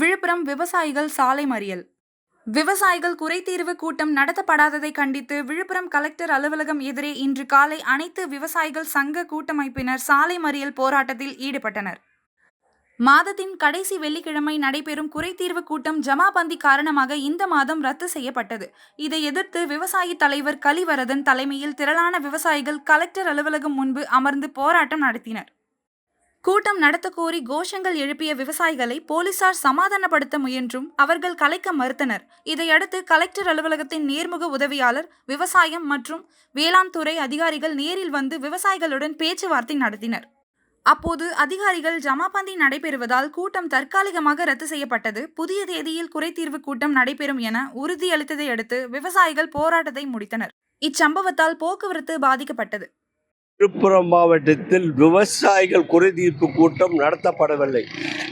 விழுப்புரம் விவசாயிகள் சாலை மறியல். விவசாயிகள் குறைதீர்வு கூட்டம் நடத்தப்படாததை கண்டித்து விழுப்புரம் கலெக்டர் அலுவலகம் எதிரே இன்று காலை அனைத்து விவசாயிகள் சங்க கூட்டமைப்பினர் சாலை மறியல் போராட்டத்தில் ஈடுபட்டனர். மாதத்தின் கடைசி வெள்ளிக்கிழமை நடைபெறும் குறைதீர்வு கூட்டம் ஜமாபந்தி காரணமாக இந்த மாதம் ரத்து செய்யப்பட்டது. இதை எதிர்த்து விவசாயி தலைவர் கலிவரதன் தலைமையில் திரளான விவசாயிகள் கலெக்டர் அலுவலகம் முன்பு அமர்ந்து போராட்டம் நடத்தினர். கூட்டம் நடத்த கோரி கோஷங்கள் எழுப்பிய விவசாயிகளை போலீசார் சமாதானப்படுத்த முயன்றும் அவர்கள் கலைக்க மறுத்தனர். இதையடுத்து கலெக்டர் அலுவலகத்தின் நேர்முக உதவியாளர் விவசாயம் மற்றும் வேளாண் துறை அதிகாரிகள் நேரில் வந்து விவசாயிகளுடன் பேச்சுவார்த்தை நடத்தினர். அப்போது அதிகாரிகள் ஜமாபந்தி நடைபெறுவதால் கூட்டம் தற்காலிகமாக ரத்து செய்யப்பட்டது. புதிய தேதியில் குறைதீர்வு கூட்டம் நடைபெறும் என உறுதியளித்ததை அடுத்து விவசாயிகள் போராட்டத்தை முடித்தனர். இச்சம்பவத்தால் போக்குவரத்து பாதிக்கப்பட்டது. விழுப்புரம் மாவட்டத்தில் விவசாயிகள் குறைதீர்ப்பு கூட்டம் நடத்தப்படவில்லை.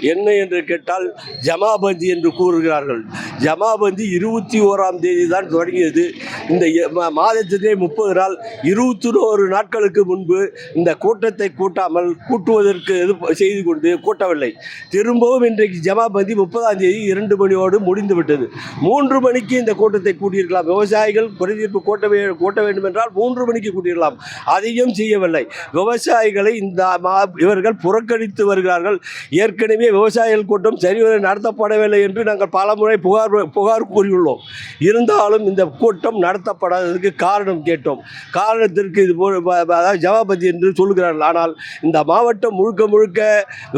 என்ன என்று கேட்டால் ஜமாபந்தி என்று கூறுகிறார்கள். ஜமாபந்தி இருபத்தி ஓராம் தேதி தான் தொடங்கியது. இந்த மா- மாதத்திலே முப்பது நாள் இருபத்தி ஒரு நாட்களுக்கு முன்பு இந்த கூட்டத்தை கூட்டாமல் கூட்டுவதற்கு இது செய்து கொண்டு கூட்டவில்லை. திரும்பவும் இன்றைக்கு ஜமாபந்தி முப்பதாம் தேதி இரண்டு மணியோடு முடிந்துவிட்டது மூன்று மணிக்கு இந்த கூட்டத்தை கூட்டியிருக்கலாம். விவசாயிகள் குறைதீர்ப்பு கூட்ட வே கூட்ட வேண்டும் என்றால் மூன்று மணிக்கு கூட்டியிருக்கலாம். அதையும் செய்யவில்லை. விவசாயிகளை இந்த மா இவர்கள் புறக்கணித்து வருகிறார்கள். ஏற்கனவே விவசாயிகள் கூட்டம் சரிவர நடத்தப்படவில்லை என்று நாங்கள் பலமுறை புகார் புகார் கூறியுள்ளோம். இருந்தாலும் இந்த கூட்டம் நடத்தப்படாததற்கு காரணம் கேட்டோம். காரணத்திற்கு இது போல் அதாவது ஜவாபதி என்று சொல்கிறார்கள் ஆனால் இந்த மாவட்டம் முழுக்க முழுக்க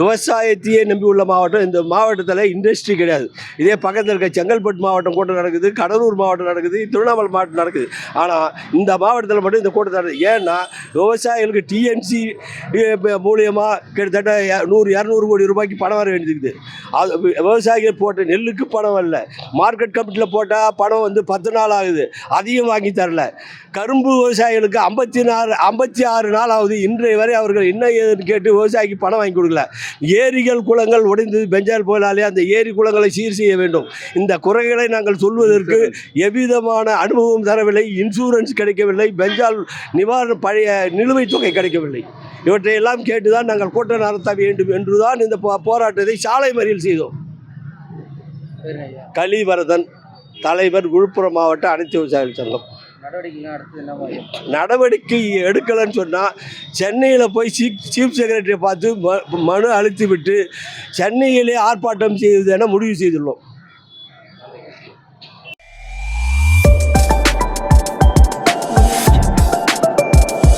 விவசாயத்தையே நம்பியுள்ள மாவட்டம். இந்த மாவட்டத்தில் இண்டஸ்ட்ரி கிடையாது. இதே பக்கத்தில் இருக்க செங்கல்பட்டு மாவட்டம் கூட்டம் நடக்குது கடலூர் மாவட்டம் நடக்குது திருவண்ணாமலை மாவட்டம் நடக்குது. ஆனால் இந்த மாவட்டத்தில் மட்டும் இந்த கூட்டம் நடக்குது. ஏன்னா விவசாயிகளுக்கு டிஎன்சி மூலியமாக கிட்டத்தட்ட நூறு இரநூறு கோடி ரூபாய்க்கு பணம் வர வேண்டியது அது விவசாயிகள் போட்ட நெல்லுக்கு பணம் வரல மார்க்கெட் கமிட்டியில் போட்டால் பணம் வந்து பத்து நாள் ஆகுது. அதையும் வாங்கி தரல. கரும்பு விவசாயிகளுக்கு ஐம்பத்தி நாலு ஐம்பத்தி ஆறு நாள் ஆகுது. இன்றைய வரை அவர்கள் என்ன ஏதுன்னு கேட்டு விவசாயிக்கு பணம் வாங்கி கொடுக்கல. ஏரிகள் குளங்கள் உடைந்து பெஞ்சால் போலாலே அந்த ஏரி குளங்களை சீர் செய்ய வேண்டும். இந்த குறைகளை நாங்கள் சொல்வதற்கு எவ்விதமான அனுபவம் தரவில்லை. இன்சூரன்ஸ் கிடைக்கவில்லை. பெஞ்சால் நிவாரண பழைய நிலுவைத் தொகை கிடைக்கவில்லை. இவற்றையெல்லாம் கேட்டுதான் நாங்கள் கூட்டம் நடத்த வேண்டும் என்றுதான் இந்த போராட்டத்தை சாலை மறியல் செய்தோம். கலிவரதன் தலைவர் விழுப்புரம் மாவட்ட அனைத்து விவசாயிகள் சங்கம். நடவடிக்கை எடுக்கலைன்னு சொன்னால் சென்னையில் போய் சீஃப் சீஃப் செக்ரட்டரியை பார்த்து ம- மனு அளித்து விட்டு சென்னையிலே ஆர்ப்பாட்டம் செய்வது என முடிவு செய்துள்ளோம்.